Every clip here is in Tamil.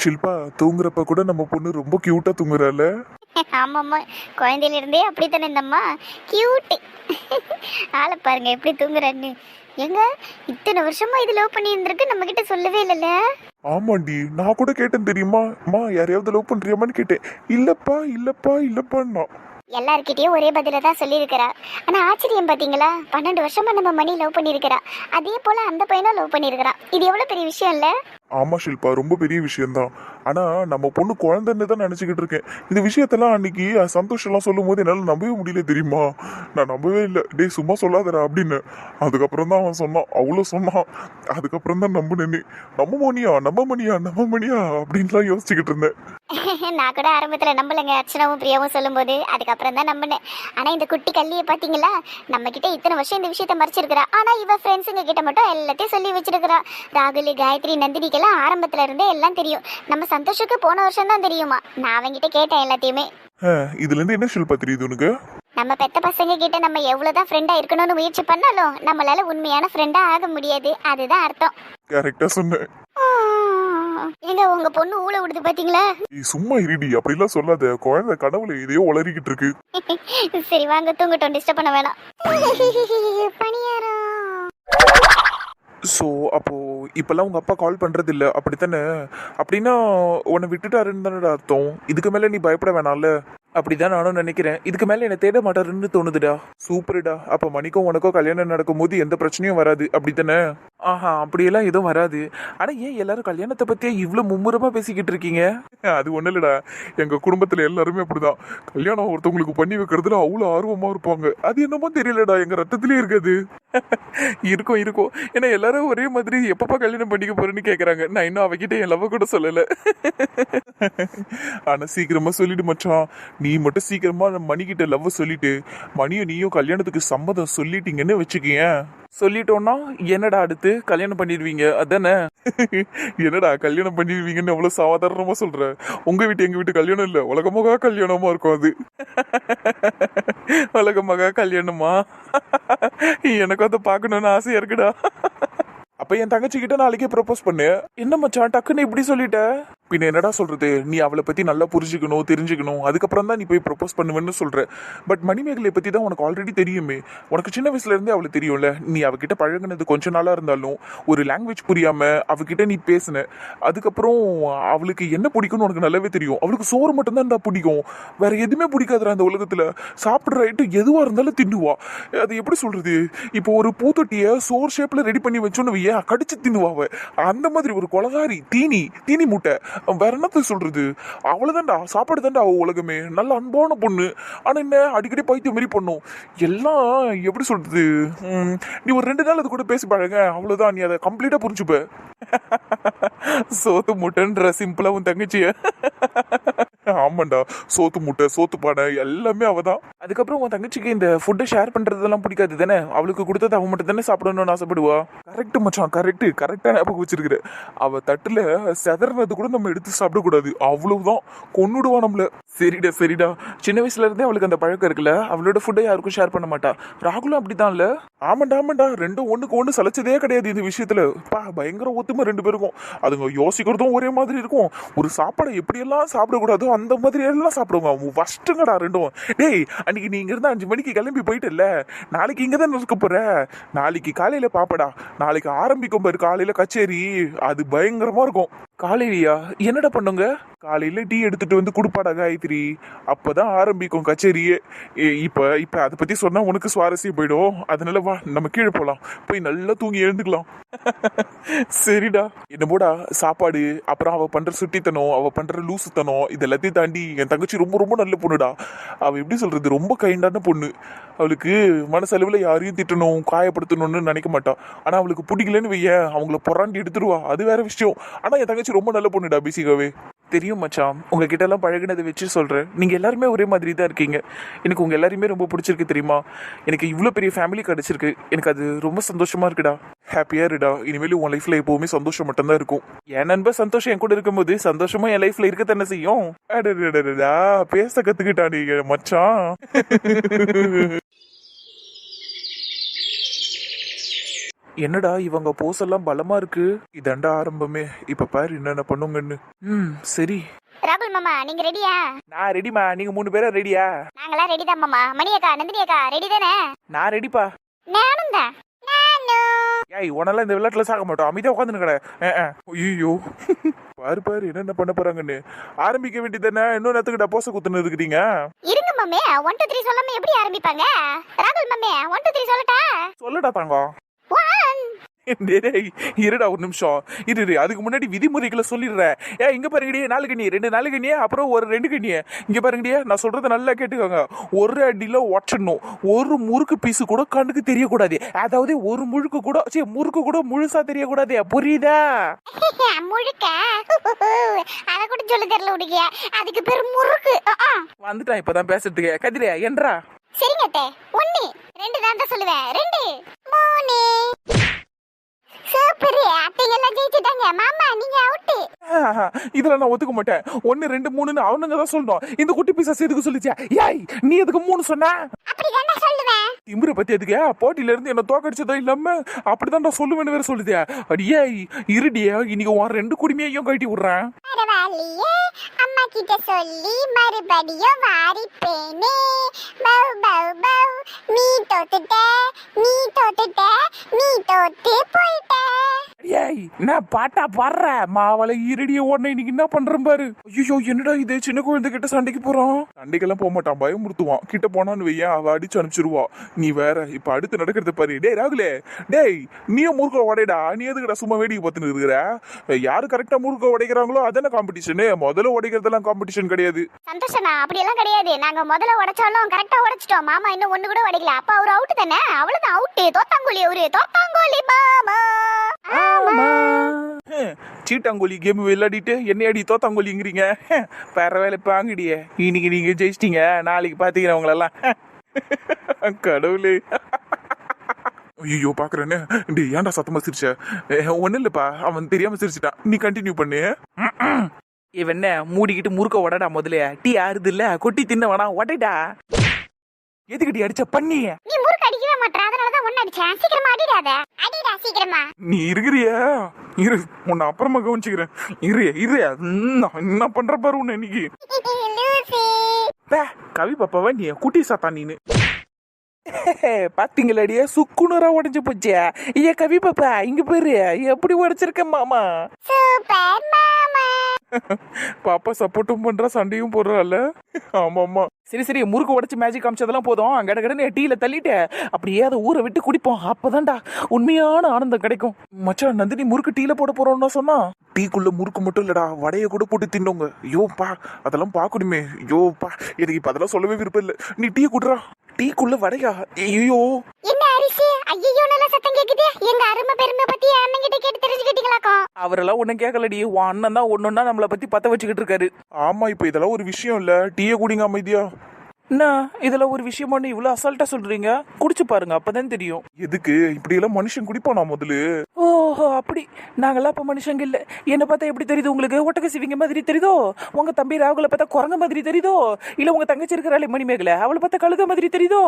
ஷில்பா தூங்குறப்ப கூட நம்ம பொண்ணு ரொம்ப கியூட்டா தூங்குறால ஆமாம்மா குழந்தையில இருந்தே அப்படித்தானே இந்தம்மா? கியூட்டு ஆளை பாருங்க எப்படி தூங்குறான்னு. எங்க இத்தனை வருஷமா இது லவ் பண்ணி இருந்திருக்கு நம்ம கிட்ட சொல்லவே இல்லைல்ல? ஆமாண்டி நான் கூட கேட்டேன் தெரியுமா? அம்மா யாரையாவது லவ் பண்றியாமான்னு கேட்டேன். இல்லப்பா இல்லப்பா இல்லப்பான்னா. எல்லார்கிட்டயும் ஒரே பதில தான் சொல்லியிருக்கிறா. ஆனா ஆச்சரியம் பாத்தீங்களா? பன்னெண்டு வருஷமா நம்ம மணி லவ் பண்ணியிருக்கிறா. அதே போல அந்த பையனும் லவ் பண்ணியிருக்கிறான் இது எவ்வளவு பெரிய விஷயம் இல்ல? ஆமாம் ஷில்பா ரொம்ப பெரிய விஷயம்தான். ஆனால் நம்ம பொண்ணு குழந்தைன்னு தான் நினச்சிக்கிட்டு இருக்கேன். இந்த விஷயத்தெல்லாம் அன்னைக்கு சந்தோஷம்லாம் சொல்லும் போது என்னால் நம்பவே முடியல தெரியுமா? நான் நம்பவே இல்லை. டேய் சும்மா சொல்லாதடா அப்படின்னு. அதுக்கப்புறம் தான் அவன் சொன்னான். அவ்வளோ சொன்னான். அதுக்கப்புறம் தான் நம்பினேனே. நம்ம மணியா நம்ம மணியா நம்ம மணியா அப்படின்லாம் யோசிச்சுக்கிட்டு இருந்தேன். நான் கூட ஆரம்பத்தில் நம்பலைங்க. அர்ச்சனாவும் பிரியாவும் சொல்லும்போது அதுக்கப்புறம் தான் நம்பினேன். ஆனால் இந்த குட்டி கல்லியை பார்த்தீங்களா நம்ம கிட்ட இத்தனை வருஷம் இந்த விஷயத்த மறைச்சிருக்கிறா. ஆனால் இவ ஃப்ரெண்ட்ஸுங்க கிட்ட மட்டும் எல்லாத்தையும் சொல்லி வச்சிருக்கிறா. ராகுல் காயத்ரி நந்தினிக்கெல்லாம் ஆரம்பத்துல இருந்தே எல்லாம் தெரியும். நம்ம சந்தோஷுக்கு போன வருஷம் தான் தெரியுமா? நான் அவங்கிட்ட கேட்டேன் எல்லாத்தையுமே. இதுல இருந்து என்ன ஷில்பா தெரியுது உனக்கு? நம்ம பெத்த பசங்க கிட்ட நம்ம எவ்வளவுதான் ஃப்ரெண்டா இருக்கணும்னு முயற்சி பண்ணாலும் நம்மளால உண்மையான ஃப்ரெண்டா ஆக முடியாது. அதுதான் அர்த்தம். கரெக்டா சொன்னேன். எங்க உங்க பொண்ணு ஊழ விடுது பாத்தீங்களா? சும்மா இருடி அப்படிலாம் சொல்லாத. குழந்தை கனவுல இதையோ உளறிக்கிட்டு இருக்கு. சரி வாங்க தூங்கட்டும் டிஸ்டர்ப் பண்ண வேணாம். பணியாரம். ஸோ அப்போது இப்போல்லாம் உங்கள் அப்பா கால் பண்றது இல்ல அப்படித்தானே? அப்படின்னா உன்னை விட்டுட்டாருன்னு தானே அர்த்தம். இதுக்கு மேலே நீ பயப்பட வேணாம்ல. அப்படிதான் நானும் நினைக்கிறேன். இதுக்கு மேலே என்னை தேட மாட்டாருன்னு தோணுதுடா. சூப்பர்டா. அப்போ மணிக்கும் உனக்கும் கல்யாணம் நடக்கும்போது எந்த பிரச்சனையும் வராது. அப்படித்தானே? ஆஹா அப்படியெல்லாம் எதுவும் வராது. ஆனா ஏன் எல்லாரும் கல்யாணத்தை பத்தியே இவ்ளோ மும்முரமா பேசிக்கிட்டு இருக்கீங்க? அது ஒண்ணு இல்லடா. எங்க குடும்பத்துல எல்லாருமே அப்படிதான். கல்யாணம் ஒருத்தவங்களுக்கு பண்ணி வைக்கிறதுல அவ்வளவு ஆர்வமா இருப்பாங்க. அது என்னமோ தெரியலடா எங்க ரத்தத்திலே இருக்காது. இருக்கும் இருக்கும். ஏன்னா எல்லாரும் ஒரே மாதிரி எப்பப்பா கல்யாணம் பண்ணிக்க போறேன்னு கேக்குறாங்க. நான் இன்னும் அவகிட்ட என் லவ் கூட சொல்லல. ஆனா சீக்கிரமா சொல்லிடு மச்சான். நீ மட்டும் சீக்கிரமா மணிக்கிட்ட லவ் சொல்லிட்டு மணியும் நீயும் கல்யாணத்துக்கு சம்மதம் சொல்லிட்டீங்கன்னு வச்சுக்கேன் சொல்லிட்டோம்னா என்னடா அடுத்து கல்யாணம் பண்ணிடுவீங்க? அதானே? என்னடா கல்யாணம் பண்ணிடுவீங்கன்னு எவ்வளவு சாதாரணமா சொல்ற? உங்க வீட்டு எங்க வீட்டு கல்யாணம் இல்ல. உலகமுக கல்யாணமா இருக்கும் அது. உலக மகா கல்யாணமா? எனக்கு அதை பாக்கணும்னு ஆசையா இருக்குடா. அப்ப என் தங்கச்சி கிட்ட நாளைக்கே ப்ரப்போஸ் பண்ணு. என்ன மச்சான் டக்குன்னு இப்படி சொல்லிட்ட? பின்ன என்னடா சொல்கிறது நீ அவளை பற்றி நல்லா புரிஞ்சுக்கணும் தெரிஞ்சுக்கணும். அதுக்கப்புறம் தான் நீ போய் ப்ரொபோஸ் பண்ணுவேன்னு சொல்கிற பட் மணிமேகலை பற்றி தான் உனக்கு ஆல்ரெடி தெரியுமே. உனக்கு சின்ன வயசுலேருந்தே அவளை தெரியும்ல. நீ அவகிட்ட பழகுனது கொஞ்ச நாளாக இருந்தாலும் ஒரு லாங்குவேஜ் புரியாமல் அவகிட்ட நீ பேசுன. அதுக்கப்புறம் அவளுக்கு என்ன பிடிக்கும்னு உனக்கு நல்லாவே தெரியும். அவளுக்கு சோறு மட்டும்தான்டா பிடிக்கும். வேற எதுவுமே பிடிக்காதுடா அந்த உலகத்தில். சாப்பிட்ற ஐட்டம் எதுவாக இருந்தாலும் தின்னுவா. அது எப்படி சொல்கிறது இப்போ ஒரு பூத்தொட்டியை சோறு ஷேப்பில் ரெடி பண்ணி வச்சோன்னு வையே கடிச்சு தின்னுவா அந்த மாதிரி ஒரு கொலகாரி தீனி தீனி மூட்டை. வேற என்னத்த சொல்றது? அவ்வளவுதான்டா சாப்பாடு தான்டா உலகமே. நல்ல அன்பான பொண்ணு. ஆனா என்ன அடிக்கடி பைத்தியம் மாதிரி பண்ணும். எல்லாம் எப்படி சொல்றது? நீ ஒரு ரெண்டு நாள் அது கூட பேசி பழங்க அவ்வளவுதான். நீ அதை கம்ப்ளீட்டா புரிஞ்சுப்ப. சோத்து முட்டைன்ற சிம்பிளா உன் தங்கச்சிய. ஆமாண்டா. சோத்து முட்டை சோத்து பானை எல்லாமே அவதான். அதுக்கப்புறம் உன் தங்கச்சிக்கு இந்த ஃபுட்டை ஷேர் பண்றதெல்லாம் பிடிக்காது தானே? அவளுக்கு கொடுத்தது அவன் மட்டும் தானே சாப்பிடணும்னு ஆசைப்படுவா? கரெக்ட் மச்சான் கரெக்ட் கரெக்டா ஞாபகம் வச்சிருக்கிற. அவ தட்டுல செதறது கூட நம்ம எடுத்து சாப்பிடக்கூடாது. அவ்வளவுதான். கொண்டுடுவா நம்மள. சரிடா சரிடா. சின்ன வயசுல இருந்தே அவளுக்கு அந்த பழக்கம் இருக்குல்ல? அவளோட ஃபுட்டை யாருக்கும் ஷேர் பண்ண மாட்டா. ராகுலும் அப்படிதான்ல? ஆமாண்டா ஆமாண்டா. ரெண்டும் ஒண்ணுக்கு ஒண்ணு சலைச்சதே கிடையாது இந்த விஷயத்துல. பா பயங்கர ஒத்துமை ரெண்டு பேருக்கும். அதுங்க யோசிக்கிறதும் ஒரே மாதிரி இருக்கும். ஒரு சாப்பாடை எப்படியெல்லாம் சாப்பிடக்கூடாதோ அந்த மாதிரி எல்லாம் சாப்பிடுவாங்க. ஃபர்ஸ்ட்டுங்கடா ரெண்டும். டேய் அன்னைக்கு நீ இங்க இருந்து அஞ்சு மணிக்கு கிளம்பி போயிட்டல நாளைக்கு இங்க தான் இருக்க போற? நாளைக்கு காலையில பாப்படா. நாளைக்கு ஆரம்பிக்கும் பாரு காலையில கச்சேரி. அது பயங்கரமா இருக்கும். காலையிலயா? என்னடா பண்ணுங்க? காலையில டீ எடுத்துட்டு வந்து கொடுப்பாடா காயத்ரி. அப்பதான் ஆரம்பிக்கும் கச்சேரியே. ஏ, இப்ப இப்ப அதை பத்தி சொன்னா உனக்கு சுவாரஸ்யம் போயிடும். அதனால வா நம்ம கீழே போலாம். போய் நல்லா தூங்கி எழுந்துக்கலாம். சரிடா. என்னமோடா சாப்பாடு அப்புறம் அவ பண்ற சுட்டித்தனம் அவ பண்ற லூசுத்தனம் இது எல்லாத்தையும் தாண்டி என் தங்கச்சி ரொம்ப ரொம்ப நல்ல பொண்ணுடா. அவ எப்படி சொல்றது ரொம்ப கைண்டான பொண்ணு. அவளுக்கு மனசளவுல யாரையும் திட்டணும் காயப்படுத்தணும்னு நினைக்க மாட்டாள் ஆனா அவளுக்கு பிடிக்கலன்னு வையேன். அவங்கள புறாண்டி எடுத்துருவா. அது வேற விஷயம். ஆனா என் தங்கச்சி ரொம்ப நல்ல பொண்ணுடா பேசிக்காவே தெரியும் மச்சான். உங்ககிட்ட எல்லாம் பழகினதை வச்சு சொல்றேன். நீங்க எல்லாருமே ஒரே மாதிரி தான் இருக்கீங்க. எனக்கு உங்க எல்லாருமே ரொம்ப பிடிச்சிருக்கு தெரியுமா? எனக்கு இவ்வளோ பெரிய ஃபேமிலி கிடைச்சிருக்கு. எனக்கு அது ரொம்ப சந்தோஷமா இருக்குடா. ஹாப்பியா இருடா இனிமேல் உன் லைஃப்ல எப்பவுமே சந்தோஷம் மட்டும்தான் இருக்கும். என் நண்பர் சந்தோஷம் என் கூட இருக்கும்போது சந்தோஷமா என் லைஃப்ல இருக்க தானே செய்யும்? பேச கத்துக்கிட்டா நீங்க மச்சான். என்னடா இவங்க போஸ் எல்லாம் பலமா இருக்கு? இதாண்டா ஆரம்பமே. இப்ப பாரு என்னென்ன பண்ணுங்கன்னு. ம் சரி. ராகுல் மாமா நீங்க ரெடியா? நான் ரெடிமா நீங்க மூணு பேரும் ரெடியா நாங்களாம் ரெடி தான் மாமா. மணி அக்கா நந்தினி அக்கா ரெடி தானே? நான் ரெடிப்பா நானும் தான். ஏய் உனெல்லாம் இந்த விளையாட்டுல சாக மாட்டோம். அமைதியா உட்காந்துன்னு கடை ஐயோ பாரு பாரு என்னென்ன பண்ண போறாங்கன்னு. ஆரம்பிக்க வேண்டியதானே இன்னும் நேரத்துக்கு டப்போச குத்துன்னு இருக்கிறீங்க? இருங்க மாமே. ஒன் டூ த்ரீ சொல்லாம எப்படி ஆரம்பிப்பாங்க? ராகுல் மாமே ஒன் டூ த்ரீ சொல்லட்டா? சொல்லடா தங்கம். இருடா ஒரு நிமிஷம். இரு இரு அதுக்கு முன்னாடி விதிமுறைகளை சொல்லிடுறேன் ஏ இங்க பாருங்கடியே நாலு கண்ணி ரெண்டு நாலு கண்ணியே அப்புறம் ஒரு ரெண்டு கண்ணியே. இங்க பாருங்கடியே நான் சொல்றத நல்லா கேட்டுக்கோங்க. ஒரு அடியில ஒட்டணும். ஒரு முறுக்கு பீஸு கூட கண்ணுக்கு தெரியக்கூடாது. அதாவது ஒரு முழுக்கு கூட சரி முறுக்கு கூட முழுசா தெரியக்கூடாது. புரியுதா? முழுக்க? அத கூட சொல்லி தெரியல உனக்கு. அதுக்கு பேர் முறுக்கு. வந்துட்டான் இப்பதான் பேசுறதுக்கு. கதிரே என்றா சரிங்க அத்தை. ஒன்னு ரெண்டு தான் தான் சொல்லுவேன். ரெண்டு. மூணு. சூப்பர் அத்தைங்க எல்லாம் ஜெயிச்சுட்டாங்க. மாமா நீங்க அவுட்டு ஆஹா, இதுல நான் ஒத்துக்க மாட்டேன். ஒன்னு ரெண்டு மூணுன்னு அவனுங்க தான் சொல்லணும். இந்த குட்டி பீசஸ் எதுக்கு சொல்லிச்சா? ஏய் நீ எதுக்கு மூணு சொன்ன? அப்படிதான் நான் சொல்லுவேன். திமிர பத்தி எதுக்கு? போட்டியில இருந்து என்ன தோக்கடிச்சதோ இல்லாம அப்படிதான் நான் சொல்லுவேன்னு வேற சொல்லுதே. அடியே இருடியே இன்னைக்கு உன் ரெண்டு குடுமையையும் கட்டி விடுறேன். பரவாயில்லையே. அம்மா கிட்ட சொல்லி மறுபடியும் வாரிப்பேனே. பௌ பௌ பௌ நீ தோத்துட்ட நீ தோத்துட்ட நீ தோத்து போயிட்ட ஏய் நான் பாட்டா பாடுற? மாவளை ஈரடிய உடனே இன்னைக்கு என்ன பண்றேன் பாரு. ஐயோ என்னடா இது? சின்ன குழந்தை கிட்ட சண்டைக்கு போறான். சண்டைக்கெல்லாம் போக மாட்டான் பயமுறுத்துவான். கிட்ட போனான்னு வையன் அவ அடிச்சு அனுப்பிச்சிருவா. நீ வேற இப்ப அடுத்து நடக்கிறது பாரு. டேய் ராகுலே டேய் நீயும் முறுக்க உடையடா. நீ எதுக்குடா சும்மா வேடிக்கை பார்த்துன்னு இருக்கிற? யாரு கரெக்டா முறுக்க உடைக்கிறாங்களோ அதானே காம்படிஷனு முதல்ல உடைக்கிறதெல்லாம் காம்படிஷன் கிடையாது. சந்தோஷனா அப்படியெல்லாம் கிடையாது. நாங்க முதல்ல உடைச்சாலும் கரெக்டா உடைச்சிட்டோம். மாமா இன்னும் ஒண்ணு கூட உடைக்கல. அப்ப அவர் அவுட் தானே? அவ்வளவுதான் அவுட் தோத்தாங்கோலி அவரு தோத்தாங்கோலி மாமா. சீட்டாங்கோலி கேம் விளையாடிட்டு என்ன அடி தோத்தாங்கோலிங்கிறீங்க. பரவாயில்ல பாங்கடியே. இன்னைக்கு நீங்க ஜெயிச்சிட்டீங்க. நாளைக்கு பாத்தீங்கன்னா உங்களெல்லாம். கடவுளே. ஐயோ பாக்குறேன்னு டேய் ஏன்டா சத்தமா சிரிச்ச? ஒன்னும் இல்லப்பா. அவன் தெரியாம சிரிச்சிட்டான். நீ கண்டினியூ பண்ணு. இவன் என்ன மூடிக்கிட்டு முறுக்க உடடா முதல்ல. டீ ஆறுது இல்ல கொட்டி தின்ன வேணாம் உடைடா எதுக்கிட்டி அடிச்ச பண்ணிய நீ முறுக்கு அடிக்கவே மாட்டற. அடிச்சேன் சீக்கிரமா அடிடாத. அடிடா சீக்கிரமா. நீ இருக்கிறியா? இரு உன்னை அப்புறமா கவனிச்சுக்கிறேன். இரு இரு. நான் என்ன பண்ற பாரு உன்னை இன்னைக்கு. பே, கவி பாப்பாவா நீ? குட்டி சாத்தா நீனு பாத்தீங்களாடியே சுக்குனரா உடைஞ்சு போச்சே. ஏ கவி பாப்பா இங்க பாரு எப்படி உடைச்சிருக்க மாமா? சூப்பர் மாமா. பாப்பா சப்போர்ட்டும் பண்றா சண்டையும் போடுறாள் ஆமா ஆமா சரி சரி முறுக்கு உடைச்சு மேஜிக் காமிச்சதெல்லாம் போதும். கட கடன்னு டீல தள்ளிட்டு அப்படியே அதை ஊரை விட்டு குடிப்போம். அப்பதான்டா உண்மையான ஆனந்தம் கிடைக்கும். மச்சான் நந்தினி முறுக்கு டீல போட போறோம்னா சொன்னா. டீக்குள்ள முறுக்கு மட்டும் இல்லடா வடைய கூட போட்டு தின்னோங்க ஐயோ பா அதெல்லாம் பாக்கணுமே ஐயோ பா எனக்கு இப்ப அதெல்லாம் சொல்லவே விருப்பம் இல்ல. நீ டீ குடுறா. டீக்குள்ள வடையா? ஐயோ. என்ன அரிசி? ஐயோ நல்ல சத்தம் கேக்குது. எங்க அருமை பெருமை பத்தி அண்ணன் கிட்ட கேட்டு தெரிஞ்சுக்கிட்டீங்களாக்கும் அவரெல்லாம் ஒன்னும் கேட்கலடி உன் அண்ணன் தான் ஒன்னொன்னா நம்மளை பத்தி பத்த வச்சுக்கிட்டு இருக்காரு. ஆமா இப்ப இதெல்லாம் ஒரு விஷயம் இல்ல. டீய குடிங்க அமைதியா. என்ன? இதுல ஒரு விஷயம் ஒண்ணு இவ்வளவு அசால்ட்டா சொல்றீங்க? குடிச்சு பாருங்க அப்பதான் தெரியும். எதுக்கு? இப்படி எல்லாம் மனுஷன் குடிப்பானா முதல்ல? ஓஹோ அப்படி. நாங்கெல்லாம் அப்ப மனுஷங்க இல்ல. என்ன பார்த்தா எப்படி தெரியுது உங்களுக்கு? ஒட்டக சிவிங்க மாதிரி தெரியுதோ? உங்க தம்பி ராகுல பார்த்தா குரங்க மாதிரி தெரியுதோ? இல்ல உங்க தங்கச்சி இருக்கிறாளே மணிமேகலை அவளை பார்த்தா கழுத மாதிரி தெரியுதோ?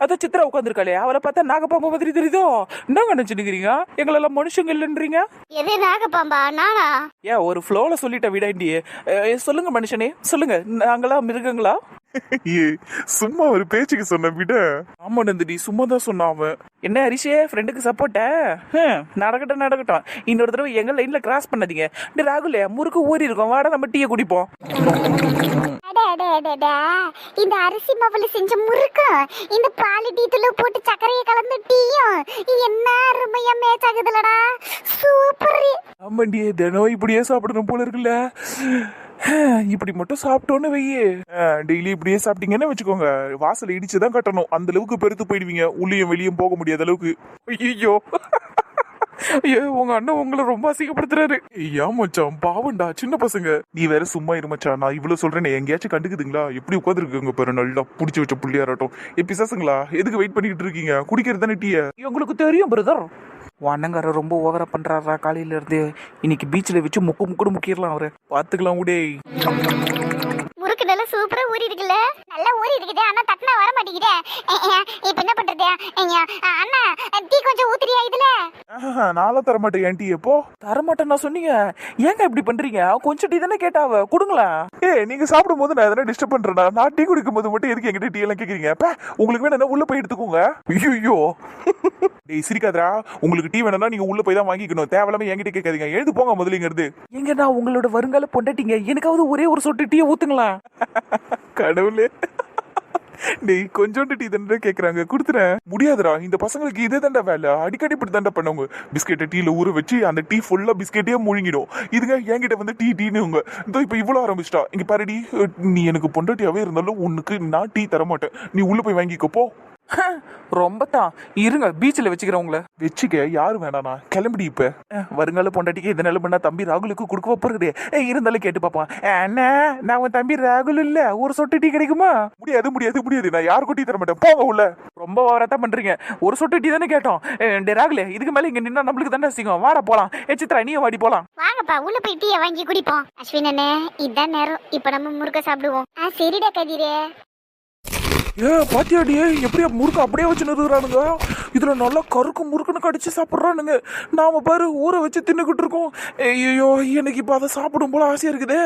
அதான் சித்ரா உட்காந்துருக்காளே அவளை பார்த்தா நாகப்பாம்பு மாதிரி தெரியுதோ? என்னங்க நினைச்சுக்கிறீங்க எங்களெல்லாம் மனுஷங்க இல்லைன்றீங்க? எது நாகப்பாம்பா? நானா? ஏன் ஒரு ஃப்ளோல சொல்லிட்ட விடாண்டி. சொல்லுங்க மனுஷனே சொல்லுங்க. நாங்களா மிருகங்களா? சும்மா ஒரு பேச்சுக்கு சொன்ன விட. ஆமா நந்தினி சும்மா தான் சொன்னான் அவன். என்ன ஹரிஷே ஃப்ரெண்டுக்கு சப்போர்ட்ட நடக்கட்டும் நடக்கட்டும். இன்னொரு தடவை எங்க லைன்ல கிராஸ் பண்ணாதீங்க. இந்த ராகுல முறுக்கு ஊறி இருக்கும். வாடா நம்ம டீயை குடிப்போம். அட அட அடடா இந்த அரிசி மாவுல செஞ்ச முறுக்கும் இந்த பால் டீ தூள் போட்டு சர்க்கரையை கலந்து டீயும் என்ன அருமையா மேட்ச் ஆகுதுலடா சூப்பர் ஆமாண்டி தினம் இப்படியே சாப்பிடணும் போல இருக்குல்ல. இப்படி மட்டும் சாப்பிட்டோன்னு வையே. டெய்லி இப்படியே சாப்பிட்டீங்கன்னு வச்சுக்கோங்க. வாசல் இடிச்சு தான் கட்டணும். அந்த அளவுக்கு பெருத்து போயிடுவீங்க. உள்ளேயும் வெளியும் போக முடியாத அளவுக்கு. ஐயோ ஐயோ உங்க அண்ணன் உங்களை ரொம்ப அசிங்கப்படுத்துறாரு. ஏன் மச்சான் பாவம்டா சின்ன பசங்க. நீ வேற சும்மா இரு மச்சான். நான் இவ்வளவு சொல்றேன். எங்கேயாச்சும் கண்டுக்குதுங்களா? எப்படி உட்காந்துருக்குங்க பாரு நல்லா புடிச்சு வச்ச புள்ளியாராட்டம். எப்பிசாசுங்களா எதுக்கு வெயிட் பண்ணிட்டு இருக்கீங்க? குடிக்கிறது தானே டீய உங்களுக்கு தெரியும் பிரதர் அண்ணங்கார ரொம்ப ஓவரா பண்றாரா காலையில இருந்து இன்னைக்கு பீச்ல வச்சு முக்கு முக்குடு முக்கிடலாம் அவரு. பாத்துக்கலாம் உடே முறுக்கு நல்லா சூப்பரா ஊறி இருக்குல்ல நல்லா ஊறி இருக்குது ஆனா தட்டினா வர மாட்டேங்குதே இப்ப என்ன பண்றது? அண்ணா டீ கொஞ்சம் ஊத்துறியா இதுல? ஆஹா, நான்லாம் தர மாட்டேன் ஏன்டி எப்போ தரமாட்டேன் நான் சொன்னீங்க. ஏங்க இப்படி பண்றீங்க? கொஞ்சம் டீ தானே கேட்டாவ? கொடுங்களேன் ஏ நீங்க சாப்பிடும் போது நான் எதனா டிஸ்டர்ப் பண்றேனா? நான் டீ குடிக்கும் போது மட்டும் எதுக்கு என்கிட்ட டீ எல்லாம் கேக்குறீங்க? அப்ப உங்களுக்கு வேணா உள்ள போய் எடுத்துக்கோங்க. ஐயோ டேய் சிரிக்காதடா. உங்களுக்கு டீ வேணும்னா நீங்க உள்ள போய் தான் வாங்கிக்கணும். தேவையில்லாம என்கிட்ட கேட்காதீங்க. எழுது போங்க முதல்ல இங்க இருந்து எங்க நான் உங்களோட வருங்கால பொண்டாட்டிங்க. எனக்காவது ஒரே ஒரு சொட்டு டீயை ஊத்துங்களேன். கடவுளே. டேய் கொஞ்சோண்டு டீ தண்டா கேக்குறாங்க. கொடுத்துறேன் முடியாதுடா. இந்த பசங்களுக்கு இதே தாண்டா வேலை. அடிக்கடி இப்படி தாண்டா பண்ணுவாங்க. பிஸ்கெட்டை டீல ஊற வச்சு அந்த டீ ஃபுல்லா பிஸ்கெட்டே முழுங்கிடும். இதுங்க என்கிட்ட வந்து டீ டீன்னு இதோ இப்போ இவ்வளோ ஆரம்பிச்சிட்டா. இங்க பாருடி நீ எனக்கு பொண்டாட்டியாவே இருந்தாலும் உனக்கு நான் டீ தர மாட்டேன் நீ உள்ள போய் வாங்கிக்கப்போ ரொம்ப தான் இருங்க பீச்சில் வச்சுக்கிறேன் உங்களை வச்சுக்க யாரு வேணாண்ணா கிளம்பிடி இப்ப. வருங்கால பொண்டாட்டிக்கு எது நிலைமைனா தம்பி ராகுலுக்கு கொடுக்க போறது இருந்தாலும் கேட்டு பாப்பான் அண்ணா நான் உன் தம்பி ராகுல் இல்ல. ஒரு சொட்டு டீ கிடைக்குமா? முடியாது முடியாது முடியாது. நான் யாருக்கும் டீ தர மாட்டேன் போங்க உள்ள. ரொம்ப ஓவரா பண்றீங்க. ஒரு சொட்டு டீ தானே கேட்டோம். டேய் ராகுலே இதுக்கு மேல இங்க நின்னா நம்மளுக்கு தானே அசிங்கம். வாடா போலாம். ஏ சித்ரா நீ வாடி போலாம். வாங்கப்பா உள்ள போய் டீயை வாங்கி குடிப்போம். அஸ்வின் அண்ணே இதான் நேரம். இப்ப நம்ம முறுக்க சாப்பிடுவோம். ஆ சரிடா கதிரே. ஏ பாத்தியாடி எப்படியா முறுக்கு அப்படியே வச்சு நிறுத்துறானுங்க இதுல நல்லா கருக்கு முறுக்குன்னு கடிச்சு சாப்பிடுறானுங்க. நாம பாரு ஊற வச்சு தின்னுகிட்டு இருக்கோம். ஐயோ எனக்கு இப்ப அதை சாப்பிடும் போல ஆசையா இருக்குதே.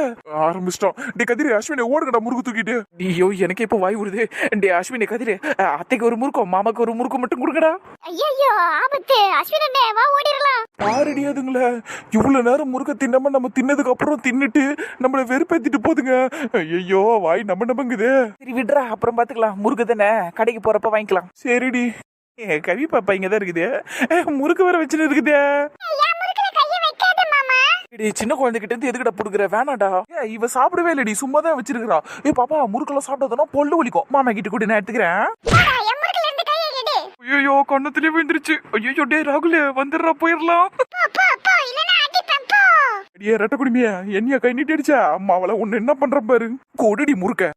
ஆரம்பிச்சிட்டோம். டே கதிரி அஸ்வினி ஓடுங்கடா முறுக்கு தூக்கிட்டு. ஐயோ எனக்கு இப்ப வாய் விடுது டே அஸ்வினி கதிரே அத்தைக்கு ஒரு முறுக்கம் மாமாக்கு ஒரு முறுக்கம் மட்டும் கொடுங்கடா. ஐயோ ஆபத்து. அஸ்வின் வா ஓடிடலாம். பாருடி அதுங்களே? இவ்வளவு நேரம் முறுக்க தின்னாம நம்ம தின்னதுக்கு அப்புறம் தின்னுட்டு நம்மள வெறுப்பேத்திட்டு போதுங்க. ஐயோ வாய் நம்ம நம்பங்குதே. சரி விடுறா. அப்புறம் பாத்துக்கலாம். முறுக்கு தானே? கடைக்கு போறப்ப வாங்கிக்கலாம். சரிடி. கவி பாப்பா இங்க தான் இருக்குது முறுக்கு வேற வச்சுன்னு இருக்குது. சின்ன குழந்தைகிட்ட இருந்து எதுக்கிட்ட புடுக்குற வேணாடா ஏ இவ சாப்பிடவே இல்லடி சும்மா தான் வச்சிருக்கா ஏ பாப்பா முறுக்கெல்லாம் சாப்பிட்டதுனா பொல்லு வலிக்கும். மாமா கிட்ட கூட நான் எடுத்துக்கிறேன். ஐயோ கண்ணத்திலே விழுந்துருச்சு. ஐயோ டே ராகுல வந்துடுறா போயிடலாம். அடியே ரெட்ட குடுமிய என்னைய கை நீட்டி அடிச்சா அம்மா அவளை உன்னை என்ன பண்ற பாரு. கொடுடி முறுக்க.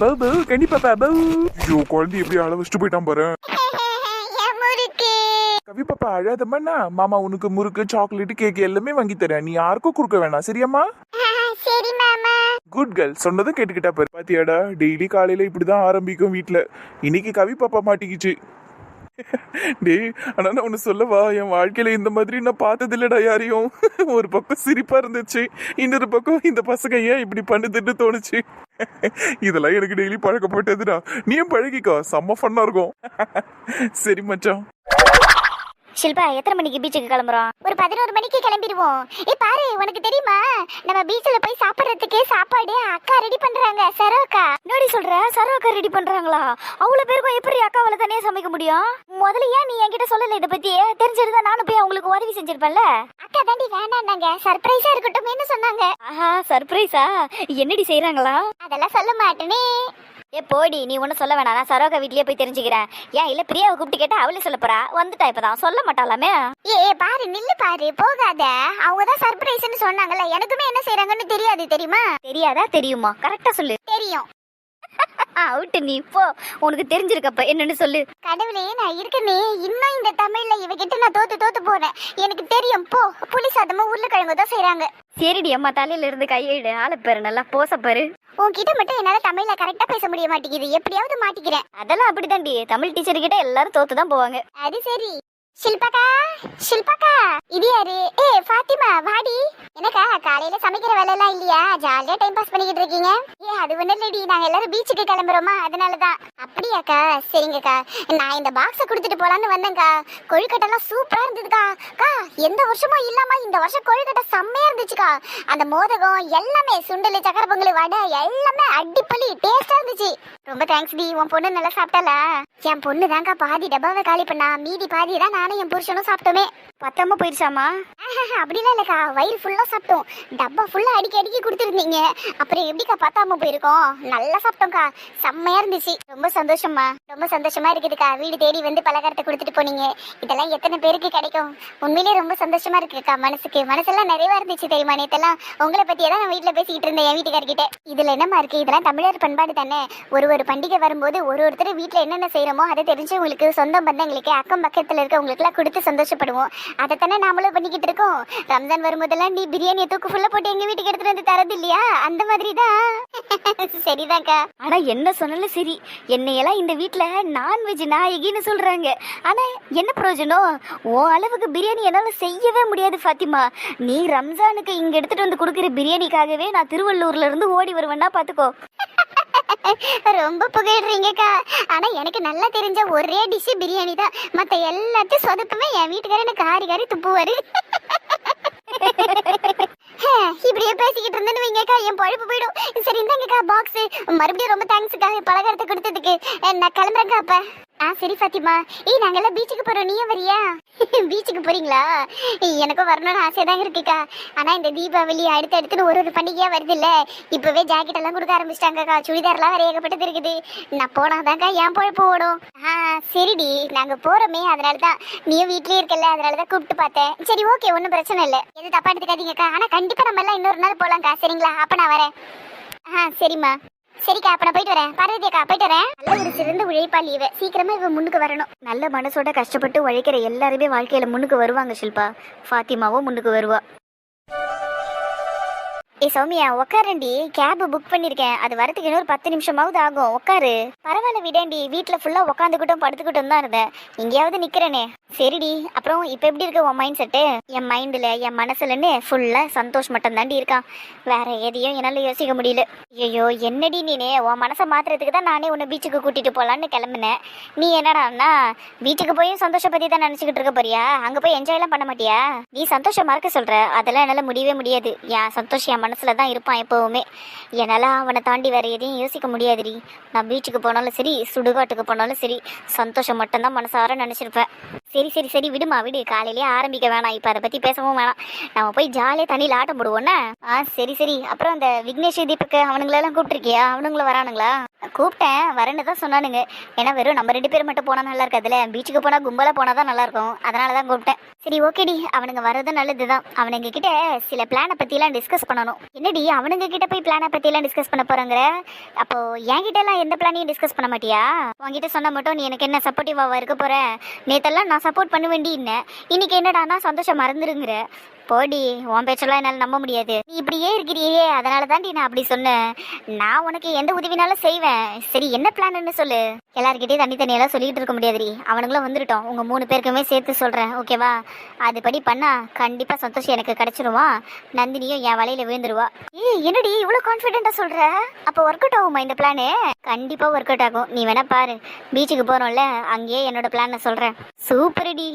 பவு கண்டிப்பா ஐயோ குழந்தை எப்படி அழ வச்சுட்டு போயிட்டான் பாரு. கவி பாப்பா அழாதம்மா மாமா உனக்கு முறுக்கு சாக்லேட் கேக் எல்லாமே வாங்கி தரேன். நீ யாருக்கும் கொடுக்க வேணாம் சரியாம்மா? சரி மாமா குட் கேர்ள் சொன்னதும் கேட்டுக்கிட்டா பாரு. பாத்தியாடா டெய்லி காலையில இப்படிதான் ஆரம்பிக்கும் வீட்ல. இன்னைக்கு கவி பாப்பா மாட்டிக்கிச்சு. டேய் ஆனா நான் ஒண்ணு சொல்லவா? என் வாழ்க்கையில இந்த மாதிரி நான் பார்த்தது இல்லடா யாரையும். ஒரு பக்கம் சிரிப்பா இருந்துச்சு இன்னொரு பக்கம் இந்த பசங்க ஏன் இப்படி பண்ணுதுன்னு தோணுச்சு. இதெல்லாம் எனக்கு டெய்லி பழக்கப்பட்டதுடா. நீயும் பழகிக்கோ செம்ம ஃபன்னா இருக்கும். சரி மச்சான். ஷில்பா எத்தனை மணிக்கு பீச்சுக்கு கிளம்புறோம்? ஒரு பதினோரு மணிக்கு கிளம்பிடுவோம். ஏ பாரு உனக்கு தெரியுமா? நம்ம பீச்ல போய் சாப்பிடுறதுக்கு சாப்பாடு அக்கா ரெடி பண்றாங்க சரோக்கா. நோடி சொல்ற? சரோக்கா ரெடி பண்றாங்களா? அவ்வளவு பேருக்கும் எப்படி அக்காவால தனியா சமைக்க முடியும்? முதல்ல ஏன் நீ என்கிட்ட சொல்லல இத பத்தி தெரிஞ்சிருந்தா நானும் போய் அவங்களுக்கு உதவி செஞ்சிருப்பேன்ல. அக்கா தாண்டி வேணாண்டாங்க சர்ப்ரைஸா இருக்கட்டும்னு சொன்னாங்க. ஆஹா சர்ப்ரைஸா என்னடி செய்யறாங்களா அதெல்லாம் சொல்ல மாட்டேனே. ஏ போடி நீ ஒன்றும் சொல்ல வேணாம். நான் சரோகா வீட்லயே போய் தெரிஞ்சுக்கிறேன். ஏன் இல்ல பிரியாவை கூப்பிட்டு கேட்டா அவளே சொல்ல போறா? வந்துட்டா இப்பதான். சொல்ல மாட்டாளாமே? ஏ பாரு நில்லு பாரு போகாத. அவங்க தான் சர்ப்ரைஸ்னு சொன்னாங்கல்ல எனக்குமே என்ன செய்றாங்கன்னு தெரியாது தெரியுமா? தெரியாதா தெரியுமா? கரெக்டா சொல்லு. தெரியும். அவுட்டு நீ போ. உனக்கு தெரிஞ்சிருக்கப்ப என்னன்னு சொல்லு. கடவுளே நான் இருக்கனே இன்னும் இந்த தமிழ்ல இவகிட்ட நான் தோத்து தோத்து போறேன். எனக்கு தெரியும் போ. புளி சாதமா உருளைக்கிழங்கு தான் செய்றாங்க. சரிடி அம்மா தலையில இருந்து கையிடு ஆள பாரு நல்லா போச பாரு. உன்கிட்ட மட்டும் என்னால தமிழ்ல கரெக்டா பேச முடிய மாட்டேங்குது. எப்படியாவது மாட்டிக்கிறேன். அதெல்லாம் அப்படிதான்டி. தமிழ் டீச்சர் கிட்ட எல்லாரும் தோத்து தான் போவாங்க. அது சரி. ஷில்பாக்கா ஷில்பாக்கா இது யாரு? ஏ ஃபாத்திமா வாடி. எனக்கா காலையில சமைக்கிற வேலை எல்லாம் இல்லையா? ஜாலியா டைம் பாஸ் பண்ணிக்கிட்டு இருக்கீங்க. ஏ அது ஒண்ணு இல்லடி. நாங்க எல்லாரும் பீச்சுக்கு கிளம்புறோமா? அதனாலதான் அப்படியாக்கா? சரிங்கக்கா. நான் இந்த பாக்ஸ கொடுத்துட்டு போலான்னு வந்தேன்க்கா. கொழுக்கட்டெல்லாம் சூப்பரா இருந்ததுக்கா. அக்கா எந்த வருஷமும் இல்லாம இந்த வருஷம் கொழுக்கட்டை செம்மையா இருந்துச்சுக்கா. அந்த மோதகம் எல்லாமே சுண்டல் சக்கர பொங்கல் வடை எல்லாமே அடிப்பொலி டேஸ்டா இருந்துச்சு. ரொம்ப தேங்க்ஸ் டி. உன் பொண்ணு நல்லா சாப்பிட்டால என் பொண்ணு தான்க்கா பாதி டப்பாவை காலி பண்ணா. மீதி பாதி தான் நானும் என் புருஷனும் சாப்பிட்டோமே. பத்தாம போயிருச்சாமா அப்படிலாம் இல்லக்கா. வயிறு ஃபுல்லா சாப்பிட்டோம். டப்பா ஃபுல்லா அடிக்க அடிக்கி கொடுத்துருந்தீங்க. அப்புறம் எப்படிக்கா பத்தாம போயிருக்கோம்? நல்லா சாப்பிட்டோம்க்கா. செம்மையா இருந்துச்சு. ரொம்ப சந்தோஷமா ரொம்ப சந்தோஷமா இருக்குதுக்கா. வீடு தேடி வந்து பலகாரத்தை கொடுத்துட்டு போனீங்க. இதெல்லாம் எத்தனை பேருக்கு கிடைக்கும்? உண்மையிலேயே ரொம்ப சந்தோஷமா இருக்குக்கா மனசுக்கு. மனசெல்லாம் நிறைவா இருந்துச்சு தெரியுமா நேத்தெல்லாம்? உங்களை பத்தியே தான் நான் வீட்டுல பேசிக்கிட்டு இருந்தேன் என் வீட்டுக்காரர்கிட்ட இதுல என்னமா இருக்கு? இதெல்லாம் தமிழர் பண்பாடு தானே. ஒரு ஒரு பண்டிகை வரும்போது ஒரு ஒருத்தர் வீட்டுல என்னென்ன செய்யறோமோ அதை தெரிஞ்சு உங்களுக்கு சொந்த பந்தங்களுக்கு அக்கம் பக்கத்துல இருக்க எல்லாம் கொடுத்து சந்தோஷப்படுவோம். அதைத்தானே நாமளும் பண்ணிக்கிட்டு இருக்கோம். ரம்ஜான் வரும்போதெல்லாம் நீ பிரியாணி பிரியாணியை தூக்கு ஃபுல்லா போட்டு எங்க வீட்டுக்கு எடுத்துட்டு வந்து தரது இல்லையா? அந்த மாதிரி தான் சரிதான்க்கா. ஆனா என்ன சொன்னாலும் சரி. என்னையெல்லாம் இந்த வீட்ல நான்வெஜ் நாயகின்னு சொல்றாங்க. ஆனா என்ன பிரயோஜனம் உன் அளவுக்கு பிரியாணி என்னால செய்யவே முடியாது ஃபாத்திமா. நீ ரம்ஜானுக்கு இங்க எடுத்துட்டு வந்து கொடுக்குற பிரியாணிக்காகவே நான் திருவள்ளூர்ல இருந்து ஓடி வருவேன்னா பாத்துக்கோ. ரொம்ப புகழ்றீங்கக்கா. ஆனா எனக்கு நல்லா தெரிஞ்ச ஒரே டிஷ் பிரியாணி தான். மத்த எல்லாத்தையும் சொதப்புமே என் வீட்டுக்காரர் எனக்கு காரி காரி துப்புவாரு. இப்படியே பேசிக்கிட்டு இருந்தேன்னு வைங்கக்கா. என் பழப்பு போயிடும். சரி இந்தாங்கக்கா பாக்ஸ் மறுபடியும் ரொம்ப தேங்க்ஸ்க்கா பலகாரத்தை கொடுத்ததுக்கு. நான் கிளம்புறேங்க்கா அப்ப. ஆ சரி ஃபாத்திமா. ஏய் நாங்கெல்லாம் பீச்சுக்கு போறோம். நீயும் வரியா? பீச்சுக்கு போறீங்களா? எனக்கும் வரணும்னு ஆசையா இருக்குக்கா. ஆனா இந்த தீபாவளி அடுத்து அடுத்துன்னு ஒரு ஒரு பண்டிகையா வருது இல்ல இப்பவே ஜாக்கெட் எல்லாம் கொடுக்க ஆரம்பிச்சிட்டாங்கக்கா. சுடிதார்லாம் வேற ஏகப்பட்டது இருக்குது நான் போனாதான்க்கா என் பொழப்பு ஓடும் ஆ சரிடி. நாங்க போறோமே அதனால தான் நீயும் வீட்லயே இருக்கல அதனால தான் கூப்பிட்டு பார்த்தேன். சரி ஓகே ஒன்றும் பிரச்சனை இல்லை. எதுவும் தப்பா எடுத்துக்காதீங்கக்கா. ஆனா கண்டிப்பா நம்ம எல்லாம் இன்னொரு நாள் போலாம்க்கா. சரிங்களா? அப்ப நான் வரேன். ஆ சரிம்மா. சரிக்கா அப்ப நான் போயிட்டு வரேன். பார்வதி அக்கா போயிட்டு வரேன். நல்ல ஒரு சிறந்த உழைப்பாளி இவ சீக்கிரமா இவ முன்னுக்கு வரணும். நல்ல மனசோட கஷ்டப்பட்டு உழைக்கிற எல்லாருமே வாழ்க்கையில முன்னுக்கு வருவாங்க ஷில்பா. ஃபாத்திமாவும் முன்னுக்கு வருவா. ஏ சௌமியா உக்காரண்டி கேப் புக் பண்ணிருக்கேன். அது வரதுக்கு இன்னொரு பத்து நிமிஷமாவது ஆகும். உட்காரு பரவாயில்ல விடேண்டி. வீட்டில் ஃபுல்லாக உட்காந்துக்கிட்டும் படுத்துக்கிட்டும் தான் இருந்தேன். எங்கேயாவது நிற்கிறேனே சரிடி. அப்புறம் இப்போ எப்படி இருக்கு உன் மைண்ட் செட்டு என் மைண்டில் என் மனசுலன்னு ஃபுல்லாக சந்தோஷ் மட்டும் தாண்டி இருக்கான். வேற எதையும் என்னால் யோசிக்க முடியல. ஐயோ என்னடி நீனே? உன் மனசை மாத்துறதுக்கு தான் நானே உன்னை பீச்சுக்கு கூட்டிட்டு போகலான்னு கிளம்புனேன். நீ என்னடான்னா வீட்டுக்கு போயும் சந்தோஷ பற்றி தான் நினச்சிக்கிட்டு இருக்க போறியா? அங்கே போய் என்ஜாய்லாம் பண்ண மாட்டியா? நீ சந்தோஷம் மறக்க சொல்கிற அதெல்லாம் என்னால் முடியவே முடியாது. என் சந்தோஷம் என் மனசில் தான் இருப்பான் எப்போவுமே. என்னால் அவனை தாண்டி வேறு எதையும் யோசிக்க முடியாதுடி. நான் பீச்சுக்கு போனாலும் சரி சுடுகாட்டுக்கு போனாலும் சரி சந்தோஷம் மட்டும்தான் மனசார நினச்சிருப்பேன். சரி சரி சரி விடுமா விடு. காலையிலேயே ஆரம்பிக்க வேணாம். இப்போ அதை பற்றி பேசவும் வேணாம். நம்ம போய் ஜாலியாக தண்ணியில் ஆட்டம் போடுவோம்னா ஆ சரி சரி. அப்புறம் அந்த விக்னேஷ் தீபக்கு அவனுங்களெல்லாம் கூப்பிட்டுருக்கியா? அவனுங்களும் வரானுங்களா? கூப்பிட்டேன். வரேன்னு தான் சொன்னானுங்க. ஏன்னா வெறும் நம்ம ரெண்டு பேர் மட்டும் போனால் நல்லா இருக்காதுல்ல. பீச்சுக்கு போனால் கும்பலாக போனால் தான் நல்லாயிருக்கும் அதனால தான் கூப்பிட்டேன். சரி ஓகேடி அவனுங்க வர்றது நல்லதுதான் அவனுங்க கிட்ட சில பிளானை பற்றிலாம் டிஸ்கஸ் பண்ணணும். என்னடி அவனுங்க கிட்ட போய் பிளானை பற்றிலாம் டிஸ்கஸ் பண்ண போகிறங்கிற அப்போ என்கிட்ட எல்லாம் எந்த பிளானையும் டிஸ்கஸ் பண்ண மாட்டியா? உங்ககிட்ட சொன்ன மட்டும் நீ எனக்கு என்ன சப்போர்ட்டிவாக இருக்க போகிற நேத்தெல்லாம் நான் சப்போர்ட் பண்ண வேண்டி இன்னைக்கு என்னடானா சந்தோஷம் மறந்துருங்கிற. போடி உன் பேச்செல்லாம் என்னால் நம்ப முடியாது. நீ இப்படியே இருக்கிறியே அதனால தாண்டி நான் அப்படி சொன்னேன். நான் உனக்கு எந்த உதவினாலும் செய்வேன். சரி என்ன பிளான்னு சொல்லு. எல்லார்கிட்டயும் தண்ணி தண்ணியெல்லாம் சொல்லிட்டு இருக்க முடியாதுடி. அவனுங்களும் வந்துட்டோம் உங்கள் மூணு பேருக்குமே சேர்த்து சொல்கிறேன் ஓகேவா அதுபடி பண்ணா கண்டிப்பாக சந்தோஷம் எனக்கு கிடைச்சிருவா நந்தினியும் என் வலையில் விழுந்துருவா. ஏய் என்னடி இவ்வளோ கான்ஃபிடென்ட்டாக சொல்கிற அப்போ ஒர்க் அவுட் ஆகுமா இந்த பிளானு கண்டிப்பாக ஒர்க் அவுட் ஆகும். நீ வேணா பாரு. பீச்சுக்கு போகிறோம்ல அங்கேயே என்னோட பிளானை சொல்கிறேன் சூப்பர்டி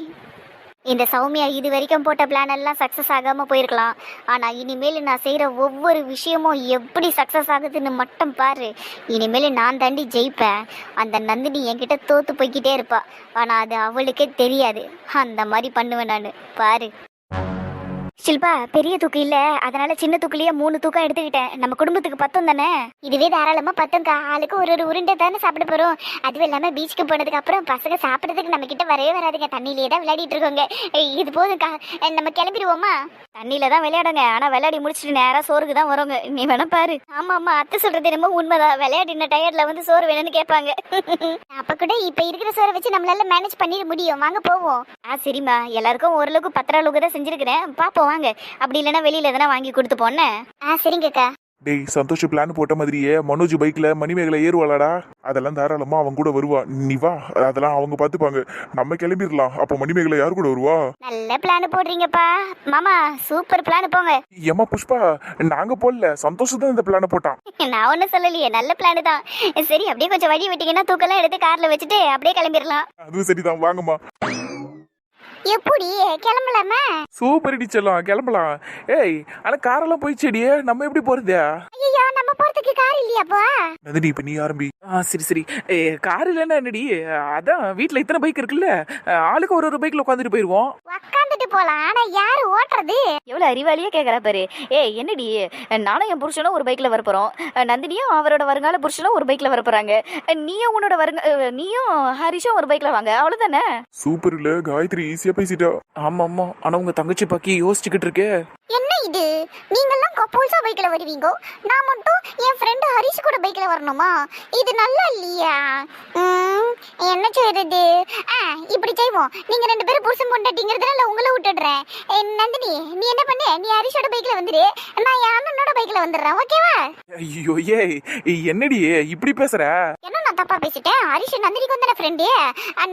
இந்த சௌமியா இது வரைக்கும் போட்ட பிளான் எல்லாம் சக்ஸஸ் ஆகாமல் போயிருக்கலாம். ஆனால் இனிமேல் நான் செய்கிற ஒவ்வொரு விஷயமும் எப்படி சக்ஸஸ் ஆகுதுன்னு மட்டும் பாரு. இனிமேல் நான் தாண்டி ஜெயிப்பேன். அந்த நந்தினி என்கிட்ட தோற்று போய்கிட்டே இருப்பா. ஆனால் அது அவளுக்கே தெரியாது. அந்த மாதிரி பண்ணுவேன் நான். பாரு. ஷில்பா பெரிய தூக்கு இல்ல. அதனால சின்ன தூக்குலயே மூணு தூக்கம் எடுத்துக்கிட்டேன். நம்ம குடும்பத்துக்கு பத்தம் தானே? இதுவே தாராளமா பத்தம்க்கா. ஆளுக்கு ஒரு ஒரு உருண்டை தானே சாப்பிட போறோம். அதுவும் இல்லாம பீச்சுக்கு போனதுக்கு அப்புறம் பசங்க சாப்பிடறதுக்கு நம்ம கிட்ட வரவே வராதுங்க. தண்ணியிலேயே தான் விளையாடிட்டு இருக்கோங்க. இது போதும்க்கா. நம்ம கிளம்பிடுவோமா? தண்ணியில தான் விளையாடுங்க. ஆனா விளையாடி முடிச்சிட்டு நேரா சோறுக்கு தான் வருவாங்க நீ வேணா பாரு. ஆமா ஆமா. அத்தை சொல்றது என்னமோ உண்மைதான். விளையாடின டயர்ல வந்து சோறு வேணும்னு கேட்பாங்க. அப்ப கூட இப்ப இருக்கிற சோறை வச்சு நம்மளால மேனேஜ் பண்ணிட முடியும். வாங்க போவோம். ஆ சரிம்மா. எல்லாருக்கும் ஓரளவுக்கு பத்திர அளவுக்கு தான் செஞ்சிருக்கிறேன். பாப்போம் வாங்க. அப்படி இல்லைன்னா வெளியில எதனா வாங்கி கொடுத்து போனேன்? ஆ சரிங்கக்கா டேய் சந்தோஷ் பிளான் போட்ட மாதிரியே மனோஜ் பைக்ல மணிமேகலை ஏறுவாளாடா? அதெல்லாம் தாராளமா அவங்க கூட வருவா. நீ வா. அதெல்லாம் அவங்க பாத்துப்பாங்க நம்ம கிளம்பிடலாம் அப்போ மணிமேகலை யார் கூட வருவா? நல்ல பிளான் போடுறீங்கப்பா. மாமா சூப்பர் பிளான் போங்க. ஏமா புஷ்பா நாங்க போடல. சந்தோஷ் தான் இந்த பிளானை போட்டான். நான் ஒன்றும் சொல்லலையே. நல்ல பிளான் தான். சரி அப்படியே கொஞ்சம் வழி விட்டீங்கன்னா தூக்கெல்லாம் எடுத்து கார்ல வச்சுட்டு அப்படியே கிளம்பிடலாம் அதுவும் சரிதான். வாங்கம்மா. எப்படி கிளம்பலாமா? சூப்பர் செல்லம் கிளம்பலாம். ஏய் ஆனா காரெல்லாம் போயிடுச்சேடியே நம்ம எப்படி போறது? ஐயோ நம்ம போறதுக்கு கார் இல்லையாப்பா நந்தினி இப்ப நீ ஆரம்பி? ஆ சரி சரி. ஏ கார் இல்லைன்னா என்னடி? அதான் வீட்டில் இத்தனை பைக் இருக்குல்ல. ஆளுக்கு ஒரு ஒரு பைக்கில் உட்காந்துட்டு போயிடுவோம் உக்காந்துட்டு போலாம். ஆனா யாரு ஓட்டுறது? எவ்வளவு அறிவாளியா கேக்குறா பாரு. ஏய் என்னடி? நானும் என் புருஷனும் ஒரு பைக்ல வரப்போறோம் நந்தினியும் அவரோட வருங்கால புருஷனும் ஒரு பைக்ல வரப்போறாங்க நீயும் உன்னோட வருங்க நீயும் ஹரிஷும் ஒரு பைக்ல வாங்க. அவ்வளவுதானே? சூப்பர் இல்ல காயத்ரி ஈஸியா பேசிட்டா. ஆமாம் ஆமாம் ஆனால் உங்கள் தங்கச்சி பாக்கி யோசிச்சுக்கிட்டு இருக்கே. என்ன இது? நீங்கெல்லாம் கப்பல்ஸா பைக்ல வருவீங்க? நான் மட்டும் என் ஃப்ரெண்ட் ஹரிஷ் கூட பைக்ல வரணுமா? இது நல்லா இல்லையா? என்ன செய்யறது ஆ இப்படி செய்வோம். நீங்க ரெண்டு பேரும் புருஷன் பொண்டாட்டிங்கிறதுனால உங்களை விட்டுடுறேன் ஏ, நந்தினி நீ என்ன பண்ணு? நீ ஹரிஷோட பைக்ல வந்துரு. நான் என் அண்ணனோட பைக்ல வந்துடுறேன் ஓகேவா? ஐயோ ஏய் என்னடி இப்படி பேசுற? என்ன நான் தப்பா பேசிட்டேன்? ஹரிஷ் நந்தினிக்கு வந்தான ஃப்ரெண்டு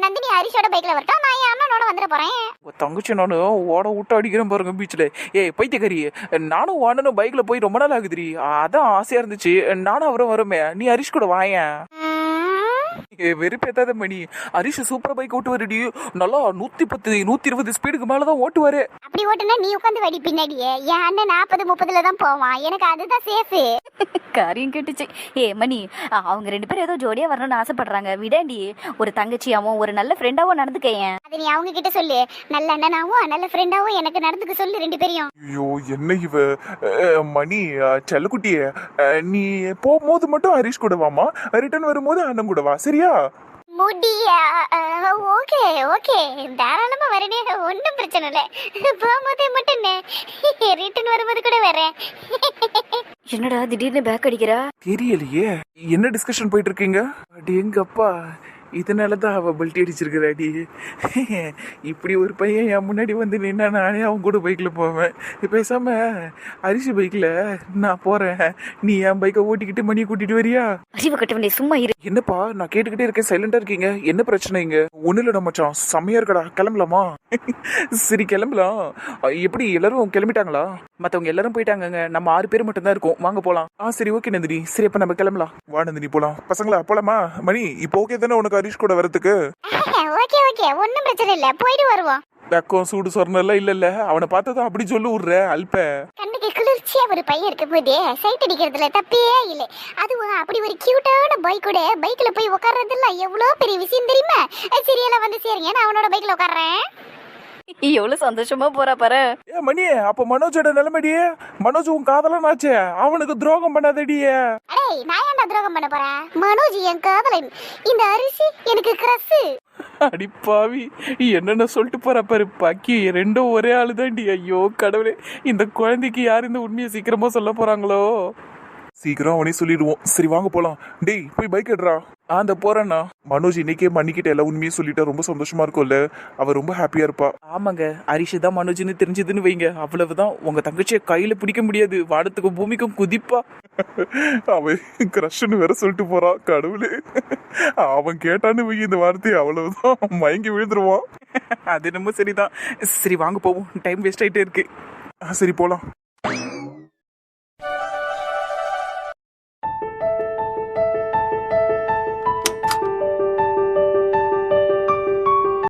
நந்தினி ஹரிஷோட பைக்ல வரட்டும் நான் என் அண்ணனோட வந்துட போறேன். தங்கச்சி நானும் ஓட விட்டு அடிக்கிறேன் பாருங்க பீச்சில் ஏய் பைத்தியக்காரி நானும் வாண்டனும் பைக்கில் போய் ரொம்ப நாள் ஆகுதுடி. அதான் ஆசையாக இருந்துச்சு. நானும் அவரும் வருமே. நீ ஹரிஷ் கூட வாயேன். வெறுப்பேத்தாத மணி. ஹரிஷ் சூப்பர் பைக் ஓட்டுவாருடி. நல்லா நூற்றி பத்து நூற்றி இருபது ஸ்பீடுக்கு மேலே தான் ஓட்டுவாரு. அப்படி ஓட்டுனா நீ உட்காந்து வடி பின்னாடியே. என் அண்ணன் நாற்பது முப்பதுல தான் போவான். எனக்கு அதுதான் சேஃபு காரியம் கேட்டுச்சு. ஏ மணி அவங்க ரெண்டு பேரும் ஏதோ ஜோடியா வரணும்னு ஆசைப்படுறாங்க. விடாண்டி ஒரு தங்கச்சியாவும் ஒரு நல்ல ஃப்ரெண்டாவும் நடந்துக்கேன். அது நீ அவங்க கிட்ட சொல்லு. நல்ல அண்ணனாவும் நல்ல ஃப்ரெண்டாவும் எனக்கு நடந்துக்க சொல்லு ரெண்டு பேரையும். ஐயோ என்ன இவ? மணி அஹ், செல்லக்குட்டியே. நீ போகும்போது மட்டும் ஹரிஷ் கூட வாமா ரிட்டர்ன் வரும்போது அண்ணன் கூட வா சரியா? முடியா? Okay okay. தாராளமா வரனே ஒன்றும் பிரச்சனை இல்லை. போகும்போதே மட்டும் ரிட்டர்ன் வரும்போது கூட வரேன். என்னடா திடீர்னு பேக் அடிக்கிறா? தெரியலையே. என்ன டிஸ்கஷன் போயிட்டு இருக்கீங்க? அடி எங்கப்பா இதனால தான் அவ பெல்ட் அடிச்சிருக்கிறாடி. இப்படி ஒரு பையன் என் முன்னாடி வந்து நின்னா நானே அவன் கூட பைக்கில் போவேன். பேசாம அரிசி பைக்கில் நான் போகிறேன் நீ என் பைக்கை ஓட்டிக்கிட்டு மணியை கூட்டிட்டு வரியா? அறிவு கட்டவனே சும்மா இரு. என்னப்பா நான் கேட்டுக்கிட்டே இருக்கேன். சைலண்டா இருக்கீங்க. என்ன பிரச்சனை இங்க? ஒன்னும் இல்லடா மச்சான். செம்மையா இருக்கடா. கிளம்பலாமா? சரி கிளம்பலாம். எப்படி எல்லாரும் கிளம்பிட்டாங்களா? மத்தவங்க எல்லாரும் போயிட்டாங்கங்க. நம்ம ஆறு பேர் மட்டும் தான் இருக்கோம். வாங்க போலாம். ஆ சரி ஓகே நந்தினி. சரி அப்ப நம்ம கிளம்பலாம். வா நந்தினி போலாம். பசங்களா போலாமா? மணி இப்போ ஓகே தானே உனக்கு ஹரிஷ் கூட வரதுக்கு ஓகே ஓகே ஒன்றும் பிரச்சனை இல்லை. போயிட்டு வருவோம். வெக்கம் சூடு சொரணெல்லாம் இல்ல இல்ல. அவனை பார்த்தா அப்படி சொல்லு விடுற அல்ப. கண்ணுக்கு குளிர்ச்சியா ஒரு பையன் இருக்கும்போது சைட் அடிக்கிறதுல தப்பே இல்லை. அதுவும் அப்படி ஒரு கியூட்டான பைக்கோட பைக்ல போய் உட்கார்றதுல எவ்வளோ பெரிய விஷயம் தெரியுமா? சரியெல்லாம் வந்து சரிங்க. நான் அவனோட பைக்ல உட்கார்றேன் எவ்வளவு சந்தோஷமா போறா பாரு. ஏ மணி அப்ப மனோஜோட நிலைமைடியே மனோஜ் உன் காதலனாச்சே. அவனுக்கு துரோகம் பண்ணாதடியே அடே நான் ஏன்டா துரோகம் பண்ண போறேன்? மனோஜ் என் காதலன். இந்த அரிசி எனக்கு கிரஸ் அடி பாவி என்னென்ன சொல்லிட்டு போற பாரு? பாக்கி ரெண்டும் ஒரே ஆளுதாண்டி. ஐயோ கடவுளே இந்த குழந்தைக்கு யார் இந்த உண்மையை சீக்கிரமா சொல்ல போறாங்களோ? சீக்கிரம் அவனே சொல்லிடுவோம். சரி வாங்க போலாம். டேய் போய் பைக் எடுறா. ஆ அந்த போறேண்ணா மனோஜ் இன்னைக்கே மன்னிக்கிட்ட எல்லா உண்மையும் சொல்லிட்டா ரொம்ப சந்தோஷமா இருக்கும்ல. அவ ரொம்ப ஹாப்பியா இருப்பா. ஆமாங்க ஹரிஷ் தான் மனோஜ்னு தெரிஞ்சதுன்னு வைங்க. அவ்வளவுதான். உங்க தங்கச்சியை கையில பிடிக்க முடியாது. வானத்துக்கும் பூமிக்கும் குதிப்பா. அவன் கிரஷ்னு வேற சொல்லிட்டு போறான் கடவுளே. அவன் கேட்டான்னு வை இந்த வார்த்தையை. அவ்வளவுதான். மயங்கி விழுந்துருவான் அது என்னமோ சரிதான். சரி வாங்க போவோம். டைம் வேஸ்ட் ஆயிட்டே இருக்கு. சரி போலாம்.